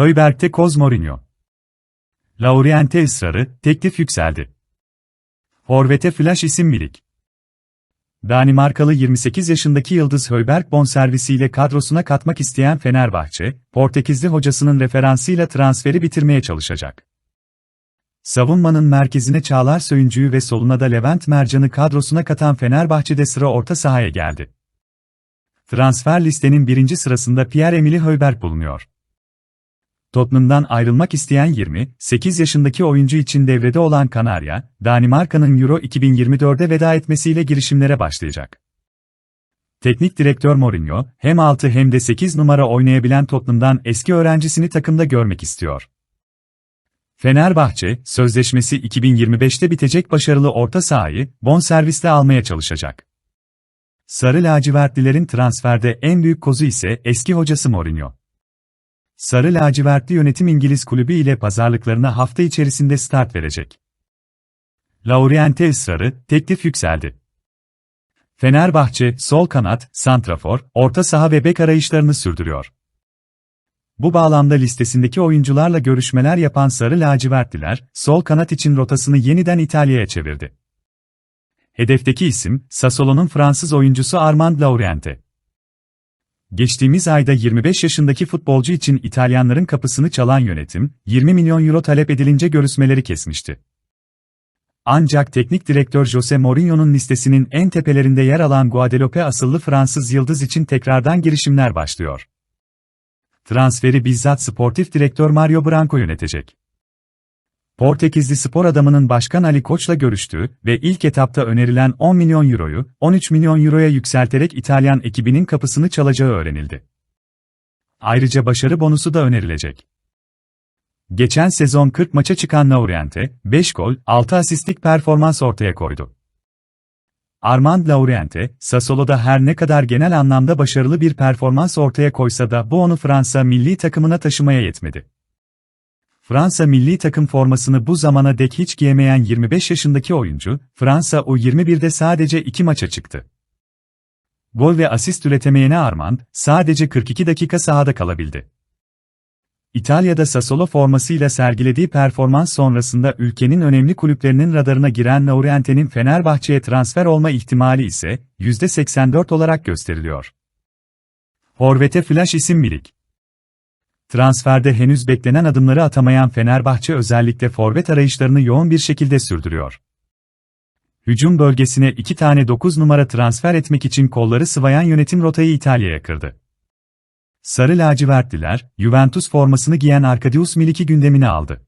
Höyberg'te Koz Mourinho. Lauriente ısrarı, teklif yükseldi. Forvet'e flash isim Milik. Danimarkalı 28 yaşındaki Yıldız Höyberg bonservisiyle kadrosuna katmak isteyen Fenerbahçe, Portekizli hocasının referansıyla transferi bitirmeye çalışacak. Savunmanın merkezine Çağlar Söyüncü'yü ve soluna da Levent Mercan'ı kadrosuna katan Fenerbahçe'de sıra orta sahaya geldi. Transfer listenin birinci sırasında Pierre-Emile Höyberg bulunuyor. Tottenham'dan ayrılmak isteyen 28 yaşındaki oyuncu için devrede olan Kanarya, Danimarka'nın Euro 2024'de veda etmesiyle girişimlere başlayacak. Teknik direktör Mourinho, hem 6 hem de 8 numara oynayabilen Tottenham'dan eski öğrencisini takımda görmek istiyor. Fenerbahçe, sözleşmesi 2025'te bitecek başarılı orta sahayı bonservisle almaya çalışacak. Sarı lacivertlilerin transferde en büyük kozu ise eski hocası Mourinho. Sarı lacivertli yönetim İngiliz kulübü ile pazarlıklarına hafta içerisinde start verecek. Lauriente ısrarı, teklif yükseldi. Fenerbahçe, sol kanat, santrafor, orta saha ve bek arayışlarını sürdürüyor. Bu bağlamda listesindeki oyuncularla görüşmeler yapan Sarı lacivertliler, sol kanat için rotasını yeniden İtalya'ya çevirdi. Hedefteki isim, Sassuolo'nun Fransız oyuncusu Armand Lauriente. Geçtiğimiz ayda 25 yaşındaki futbolcu için İtalyanların kapısını çalan yönetim, 20 milyon euro talep edilince görüşmeleri kesmişti. Ancak teknik direktör Jose Mourinho'nun listesinin en tepelerinde yer alan Guadeloupe asıllı Fransız yıldız için tekrardan girişimler başlıyor. Transferi bizzat sportif direktör Mario Branco yönetecek. Portekizli spor adamının Başkan Ali Koç'la görüştüğü ve ilk etapta önerilen 10 milyon euroyu 13 milyon euroya yükselterek İtalyan ekibinin kapısını çalacağı öğrenildi. Ayrıca başarı bonusu da önerilecek. Geçen sezon 40 maça çıkan Lauriente, 5 gol, 6 asistlik performans ortaya koydu. Armand Lauriente, Sassuolo'da her ne kadar genel anlamda başarılı bir performans ortaya koysa da bu onu Fransa milli takımına taşımaya yetmedi. Fransa milli takım formasını bu zamana dek hiç giyemeyen 25 yaşındaki oyuncu, Fransa U21'de sadece 2 maça çıktı. Gol ve asist üretemeyene Armand, sadece 42 dakika sahada kalabildi. İtalya'da Sassuolo formasıyla sergilediği performans sonrasında ülkenin önemli kulüplerinin radarına giren Lauriente'nin Fenerbahçe'ye transfer olma ihtimali ise %84 olarak gösteriliyor. Forvet'e flash isim Milik. Transferde henüz beklenen adımları atamayan Fenerbahçe özellikle forvet arayışlarını yoğun bir şekilde sürdürüyor. Hücum bölgesine iki tane 9 numara transfer etmek için kolları sıvayan yönetim rotayı İtalya'ya kırdı. Sarı lacivertliler, Juventus formasını giyen Arkadiusz Milik'i gündemine aldı.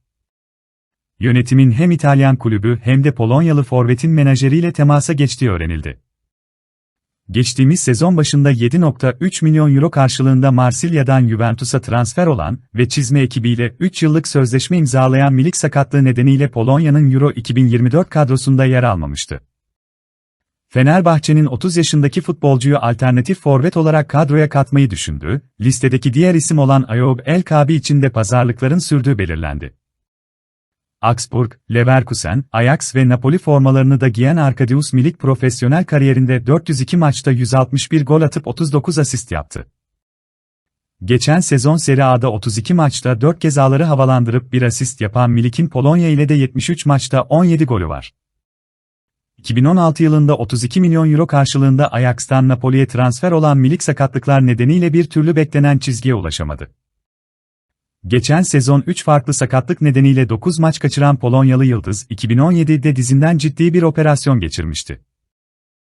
Yönetimin hem İtalyan kulübü hem de Polonyalı forvetin menajeriyle temasa geçtiği öğrenildi. Geçtiğimiz sezon başında 7.3 milyon euro karşılığında Marsilya'dan Juventus'a transfer olan ve çizme ekibiyle 3 yıllık sözleşme imzalayan Milik sakatlığı nedeniyle Polonya'nın Euro 2024 kadrosunda yer almamıştı. Fenerbahçe'nin 30 yaşındaki futbolcuyu alternatif forvet olarak kadroya katmayı düşündüğü, listedeki diğer isim olan Ayoub El Kabi için de pazarlıkların sürdüğü belirlendi. Augsburg, Leverkusen, Ajax ve Napoli formalarını da giyen Arkadiusz Milik profesyonel kariyerinde 402 maçta 161 gol atıp 39 asist yaptı. Geçen sezon Serie A'da 32 maçta 4 kez ağları havalandırıp bir asist yapan Milik'in Polonya ile de 73 maçta 17 golü var. 2016 yılında 32 milyon euro karşılığında Ajax'tan Napoli'ye transfer olan Milik sakatlıklar nedeniyle bir türlü beklenen çizgiye ulaşamadı. Geçen sezon 3 farklı sakatlık nedeniyle 9 maç kaçıran Polonyalı Yıldız, 2017'de dizinden ciddi bir operasyon geçirmişti.